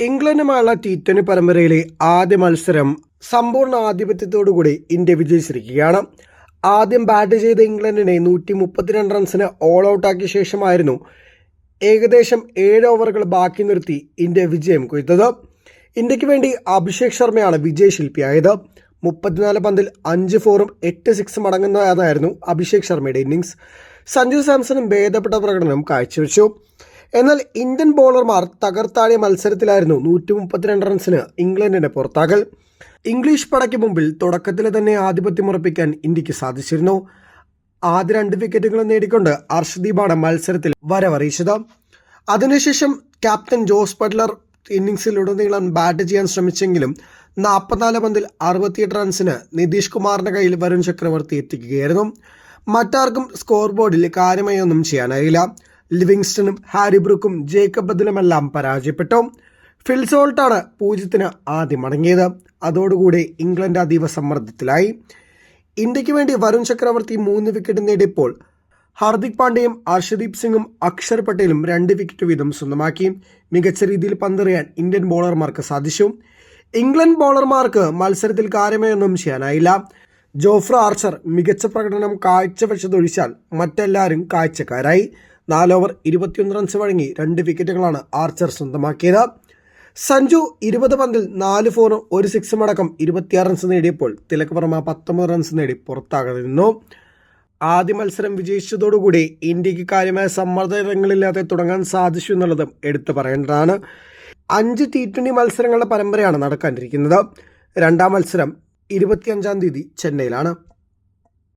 ഇംഗ്ലണ്ടുമായുള്ള T twenty പരമ്പരയിലെ ആദ്യ മത്സരം സമ്പൂർണ ആധിപത്യത്തോടുകൂടി ഇന്ത്യ വിജയിച്ചിരിക്കുകയാണ്. ആദ്യം ബാറ്റ് ചെയ്ത ഇംഗ്ലണ്ടിനെ നൂറ്റി മുപ്പത്തിരണ്ട് റൺസിന് ഓൾ ഔട്ടാക്കിയ ശേഷമായിരുന്നു ഏകദേശം ഏഴ് ഓവറുകൾ ബാക്കി നിർത്തി ഇന്ത്യ വിജയം കൊയ്ത്തത് ഇന്ത്യയ്ക്ക് വേണ്ടി അഭിഷേക് ശർമ്മയാണ് വിജയശില്പിയായത്. മുപ്പത്തിനാല് പന്തിൽ അഞ്ച് ഫോറും എട്ട് സിക്സും അടങ്ങുന്നതായിരുന്നു അഭിഷേക് ശർമ്മയുടെ ഇന്നിങ്സ് സഞ്ജു സാംസണും ഭേദപ്പെട്ട പ്രകടനം കാഴ്ചവെച്ചു. എന്നാൽ ഇന്ത്യൻ ബോളർമാർ തകർത്താടിയ മത്സരത്തിലായിരുന്നു നൂറ്റി മുപ്പത്തിരണ്ട് റൺസിന് ഇംഗ്ലണ്ടിന്റെ പുറത്താകൽ. ഇംഗ്ലീഷ് പടയ്ക്ക് മുമ്പിൽ തുടക്കത്തിൽ തന്നെ ആധിപത്യം ഉറപ്പിക്കാൻ ഇന്ത്യയ്ക്ക് സാധിച്ചിരുന്നു. ആദ്യ രണ്ട് വിക്കറ്റുകളും നേടിക്കൊണ്ട് അർഷദീപാണ് മത്സരത്തിൽ വരവറിയിച്ചത്. അതിനുശേഷം ക്യാപ്റ്റൻ ജോസ് ബട്ട്ലർ ഇന്നിംഗ്സിലുടനീളം ബാറ്റ് ചെയ്യാൻ ശ്രമിച്ചെങ്കിലും നാൽപ്പത്തിനാല് പന്തിൽ അറുപത്തിയെട്ട് റൺസിന് നിതീഷ് കുമാറിന്റെ കയ്യിൽ വരുൺ ചക്രവർത്തി എത്തിക്കുകയായിരുന്നു. മറ്റാർക്കും സ്കോർ ബോർഡിൽ കാര്യമായി ഒന്നും ചെയ്യാനായില്ല. ലിവിങ്സ്റ്റണും ഹാരി ബ്രൂക്കും ജേക്കബ് ബദലുമെല്ലാം പരാജയപ്പെട്ടു. ഫിൽസോൾട്ടാണ് പൂജ്യത്തിന് ആദ്യം മടങ്ങിയത് അതോടുകൂടി ഇംഗ്ലണ്ട് അതീവ സമ്മർദ്ദത്തിലായി ഇന്ത്യയ്ക്ക് വേണ്ടി വരുൺ ചക്രവർത്തി മൂന്ന് വിക്കറ്റ് നേടിയപ്പോൾ ഹാർദിക് പാണ്ഡ്യയും അർഷദീപ് സിംഗും അക്ഷർ പട്ടേലും രണ്ട് വിക്കറ്റ് വീതം സ്വന്തമാക്കി. മികച്ച രീതിയിൽ പന്തെറിയാൻ ഇന്ത്യൻ ബോളർമാർക്ക് സാധിച്ചു. ഇംഗ്ലണ്ട് ബോളർമാർക്ക് മത്സരത്തിൽ കാര്യമായൊന്നും ചെയ്യാനായില്ല. ജോഫ്ര ആർച്ചർ മികച്ച പ്രകടനം കാഴ്ചവെച്ചതൊഴിച്ചാൽ മറ്റെല്ലാവരും കാഴ്ചക്കാരായി. നാല് ഓവർ ഇരുപത്തിയൊന്ന് റൺസ് വഴങ്ങി രണ്ട് വിക്കറ്റുകളാണ് ആർച്ചർ സ്വന്തമാക്കിയത്. സഞ്ജു ഇരുപത് പന്തിൽ നാല് ഫോറും ഒരു സിക്സും അടക്കം ഇരുപത്തിയാറ് റൺസ് നേടിയപ്പോൾ തിലക് വർമ്മ പത്തൊമ്പത് റൺസ് നേടി പുറത്താകാതെ നിന്നു. ആദ്യ മത്സരം വിജയിച്ചതോടുകൂടി ഇന്ത്യയ്ക്ക് കാര്യമായ സമ്മർദ്ദങ്ങളില്ലാതെ തുടങ്ങാൻ സാധിച്ചു എന്നുള്ളതും എടുത്തു പറയേണ്ടതാണ്. അഞ്ച് ടി ട്വന്റി മത്സരങ്ങളുടെ പരമ്പരയാണ് നടക്കാനിരിക്കുന്നത്. രണ്ടാം മത്സരം ഇരുപത്തിയഞ്ചാം തീയതി ചെന്നൈയിലാണ്.